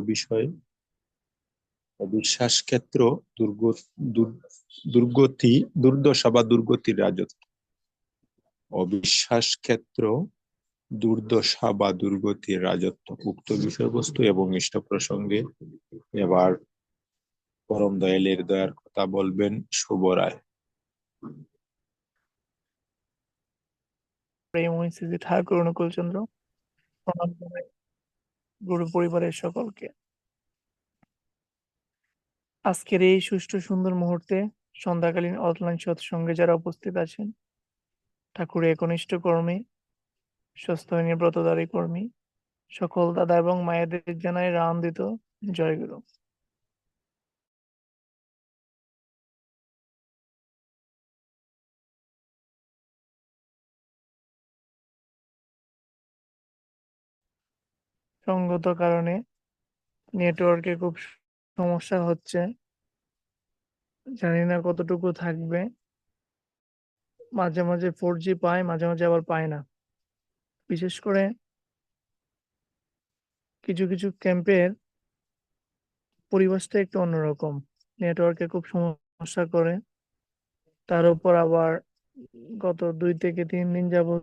বিষয়। অবিশ্বাস ক্ষেত্র দুর্গ দুর্গতি, দুর্দশা বা দুর্গতির রাজত্ব। অবিশ্বাস ক্ষেত্র দুর্দশা বা দুর্গতির রাজত্ব। উক্ত বিষয়বস্তু এবং ইষ্ট প্রসঙ্গে এবার পরম দয়ালের দয়ার কথা বলবেন শুভ রায়। প্রেমময় শ্রী ঠাকুর, অনুকূল চন্দ্র। গুরু পরিবারের সকলকে। আজকের এই সুষ্ঠু সুন্দর মুহূর্তে সন্ধ্যাকালীন অনলাইন সৎসঙ্গে যারা উপস্থিত আছেন, ঠাকুরের একনিষ্ঠ কর্মী, সুস্থ ব্রতদারী কর্মী, সকল দাদা এবং মায়েদের জানাই দিত জয়গুরু। সঙ্গত কারণে নেটওয়ার্কে খুব সমস্যা হচ্ছে। জানি না কতটুকু থাকবে। মাঝে মাঝে ফোর জি পায়, মাঝে মাঝে আবার পায় না। বিশেষ করে কিছু কিছু ক্যাম্পের পরিবেশটা একটু অন্যরকম। নেটওয়ার্কে খুব সমস্যা করে। তার উপর আবার গত দুই থেকে তিন দিন যাবত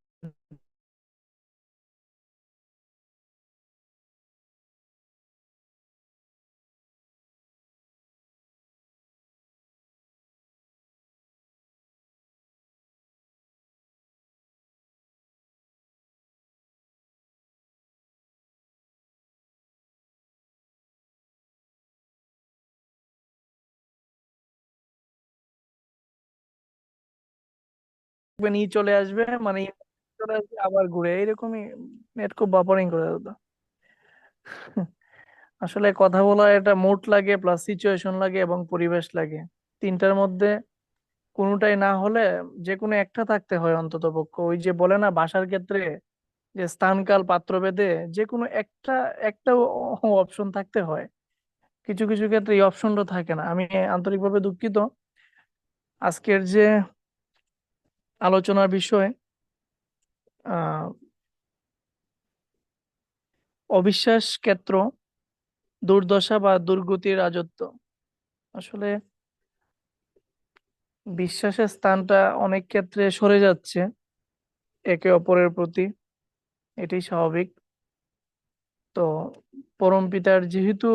দেখবেন ই চলে আসবে মানে চলে আসবে, আবার ঘুরে, এইরকমই নেট খুব বাপারিং করে দাদা। আসলে কথা বলা এটা মুড লাগে প্লাস সিচুয়েশন লাগে এবং পরিবেশ লাগে। তিনটার মধ্যে কোনোটাই না হলে যে কোনো একটা থাকতে হয় অন্তত পক্ষ। ওই যে বলে না, বাসার ক্ষেত্রে যে স্থানকাল পাত্র পাত্রভেদে যে কোনো একটা একটা অপশন থাকতে হয়। কিছু কিছু ক্ষেত্রে এই অপশনটা থাকে না। আমি আন্তরিকভাবে দুঃখিত। আজকের যে আলোচনার বিষয় অবিশ্বাস ক্ষেত্র, দুর্দশা বা দুর্গতির রাজত্ব। আসলে বিশ্বাসের স্থানটা অনেক ক্ষেত্রে সরে যাচ্ছে একে অপরের প্রতি, এটাই স্বাভাবিক। তো পরম পিতার যেহেতু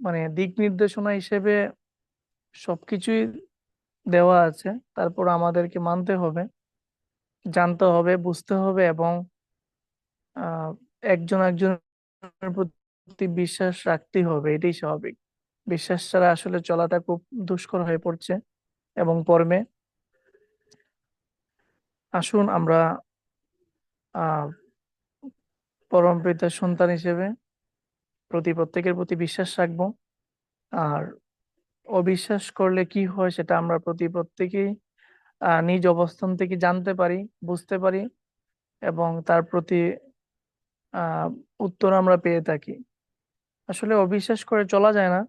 মানে দিক নির্দেশনা হিসেবে সবকিছুই দেওয়া আছে, তারপর আমাদেরকে মানতে হবে। জানতে হবে, বুঝতে হবে এবং একজন একজনের প্রতি বিশ্বাস রাখতেই হবে, এটাই স্বাভাবিক। বিশ্বাস ছাড়া আসলে চলাটা খুব দুষ্কর হয়ে পড়ছে এবং পরমে আসুন আমরা পরম পিতার সন্তান হিসেবে প্রতি প্রত্যেকের প্রতি বিশ্বাস রাখব। আর অবিশ্বাস করলে কি হয় সেটা আমরা প্রতি প্রত্যেকেই নিজ অবস্থান থেকে জানতে পারি, বুঝতে পারি এবং তার প্রতি উত্তর আমরা পেয়ে থাকি। আসলে অবিশ্বাস করে চলা যায় না।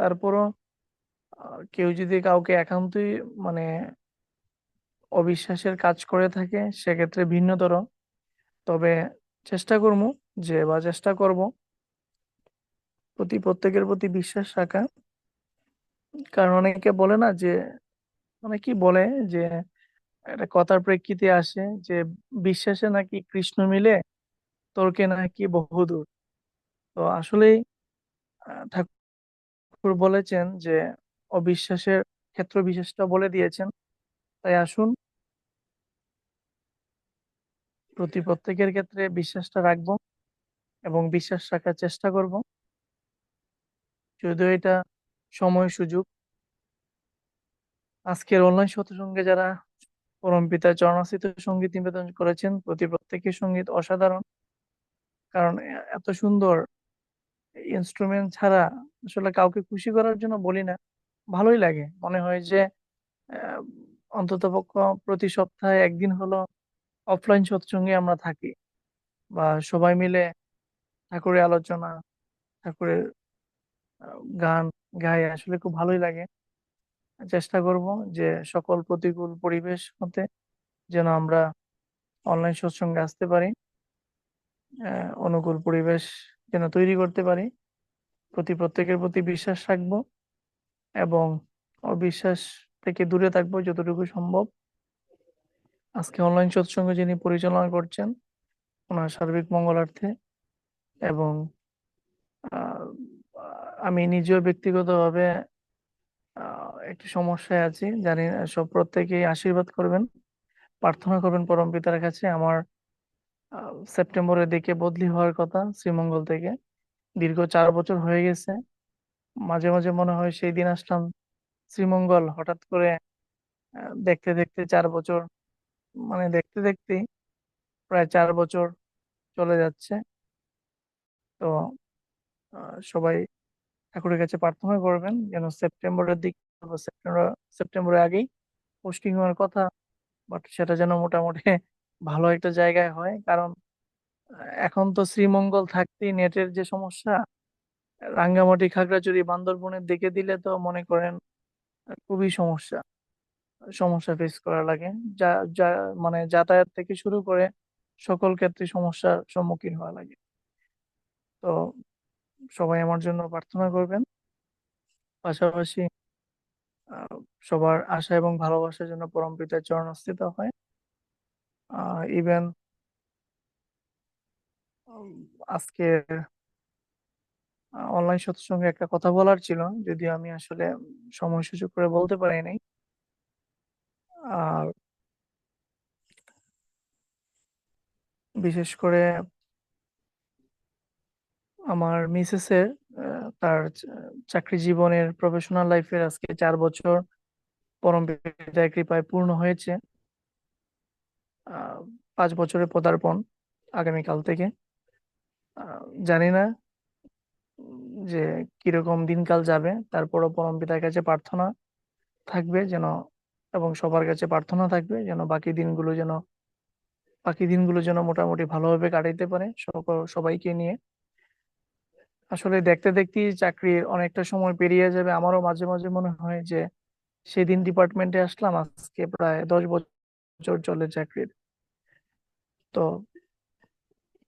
তারপরও কেউ যদি কাউকে একান্তই মানে অবিশ্বাসের কাজ করে থাকে, সেক্ষেত্রে ভিন্নতর। তবে চেষ্টা করব যে বা চেষ্টা করব প্রতি প্রত্যেকের প্রতি বিশ্বাস রাখা। কারণ অনেকে বলে না যে অনেকেই বলে যে, একটা কথার প্রেক্ষিতে আসে যে, বিশ্বাসে নাকি কৃষ্ণ মিলে তর্কে নাকি বহুদূর। তো আসলেই ঠাকুর বলেছেন যে, অবিশ্বাসের ক্ষেত্র বিশেষটা বলে দিয়েছেন। তাই আসুন, প্রতি প্রত্যেকের ক্ষেত্রে বিশ্বাসটা রাখব এবং বিশ্বাস রাখার চেষ্টা করব। যদিও এটা সময় সুযোগ আজকের অনলাইন সৎসঙ্গে যারা পরম পিতা চরণাস্থিত সংগীত নিবেদন করেছেন, প্রতি প্রত্যেকের সংগীত অসাধারণ। কারণ এত সুন্দর ইনস্ট্রুমেন্ট ছাড়া আসলে কাউকে খুশি করার জন্য বলি না, ভালোই লাগে। মনে হয় যে অন্ততপক্ষ প্রতি সপ্তাহে একদিন হলো অফলাইন সৎসঙ্গে আমরা থাকি বা সবাই মিলে ঠাকুরের আলোচনা, ঠাকুরের গান গায়ে আসলে খুব ভালোই লাগে। চেষ্টা করব যে সকল প্রতিকূল পরিবেশ হতে যেন আমরা অনলাইন সৎসঙ্গে আসতে পারি অনুকূল পরিবেশ যেন তৈরি করতে পারি। প্রতি প্রত্যেকের প্রতি বিশ্বাস রাখব এবং অবিশ্বাস থেকে দূরে থাকব যতটুকু সম্ভব। আজকে অনলাইন সৎসঙ্গ যিনি পরিচালনা করছেন, ওনার সার্বিক মঙ্গলার্থে এবং আমি নিজেও ব্যক্তিগতভাবে একটু সমস্যায় আছি জানি সব প্রত্যেকেই আশীর্বাদ করবেন প্রার্থনা করবেন পরম পিতার কাছে। আমার আহ, সেপ্টেম্বরের দিকে বদলি হওয়ার কথা শ্রীমঙ্গল থেকে। দীর্ঘ চার বছর হয়ে গেছে। মাঝে মাঝে মনে হয় সেই দিন আসলাম শ্রীমঙ্গল। হঠাৎ করে দেখতে দেখতে চার বছর মানে দেখতে দেখতেই প্রায় চার বছর চলে যাচ্ছে। তো আহ, সবাই ঠাকুরের কাছে প্রার্থনা করবেন যেন সেপ্টেম্বরের দিক সেপ্টেম্বর, সেপ্টেম্বরের আগেই পোস্টিং হওয়ার কথা বাট সেটা যেন মোটামুটি ভালো একটা জায়গায় হয়। কারণ এখন তো শ্রীমঙ্গল থাকতেই নেটের যে সমস্যা, রাঙ্গামাটি, খাগড়াছড়ি, বান্দরবনের দিকে দিলে তো মনে করেন, খুবই সমস্যা সমস্যা ফেস করা লাগে। যা যা মানে যাতায়াত থেকে শুরু করে সকল ক্ষেত্রে সমস্যার সম্মুখীন হওয়া লাগে। তো সবাই আমার জন্য প্রার্থনা করবেন। পাশাপাশি সবার আশা এবং ভালোবাসার জন্য পরম পিতার চরণস্থিত হয়। ইভেন আজকে অনলাইন সৎসঙ্গে একটা কথা বলার ছিল, যদিও আমি আসলে সময় সুযোগ করে বলতে পারি নাই। আর বিশেষ করে আমার মিসেসের তার চাকরি জীবনের প্রফেশনাল লাইফের আজকে চার বছর পরম পিতার কৃপায় পূর্ণ হয়েছে। পাঁচ বছরের পদার্পণ আগামীকাল থেকে। জানি না যে কীরকম দিনকাল যাবে, তারপরও পরম পিতার কাছে প্রার্থনা থাকবে যেন, এবং সবার কাছে প্রার্থনা থাকবে যেন বাকি দিনগুলো যেন, বাকি দিনগুলো যেন মোটামুটি ভালোভাবে কাটাইতে পারে সকল, সবাইকে নিয়ে। আসলে দেখতে দেখতেই চাকরির অনেকটা সময় পেরিয়ে যাবে। আমারও মাঝে মাঝে মনে হয় যে সেদিন ডিপার্টমেন্টে আসলাম, আজকে প্রায় দশ বছর চলে চাকরির। তো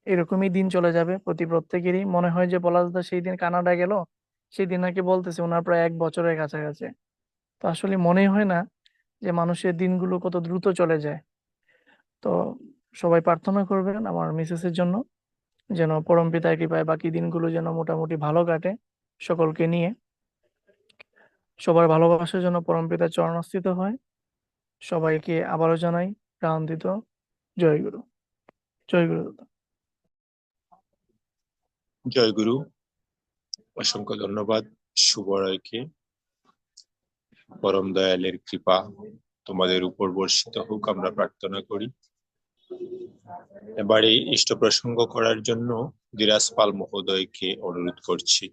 এরকমই দিন চলে যাবে প্রতি প্রত্যেকেরই। মনে হয় যে পলাশদা সেই দিন কানাডা গেল সেই দিন নাকি বলতেছে ওনার প্রায় এক বছরের কাছাকাছি। তো আসলে মনে হয় না যে মানুষের দিনগুলো কত দ্রুত চলে যায়। তো সবাই প্রার্থনা করবেন আমার মিসেসের জন্য। যেন পরম পিতার কৃপায় বাকি দিনগুলো যেন মোটামুটি ভালো কাটে সকলকে নিয়ে। সবার ভালোবাসার জন্য পরম পিতার চরণস্থিত হয়। সবাইকে আবারও জানাই প্রাণদিত জয় গুরু। জয় গুরু জয় গুরু। অসংখ্য ধন্যবাদ শুভরায়কে। পরম দয়ালের কৃপা তোমাদের উপর বর্ষিত হোক, আমরা প্রার্থনা করি। এবারে ইষ্ট প্রসঙ্গ করার জন্য দিরাজ পাল মহোদয়কে অনুরোধ করছি।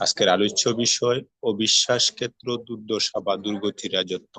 আজকের আলোচ্য বিষয় অবিশ্বাস ক্ষেত্র দুর্দশা বা দুর্গতি রাজত্ব।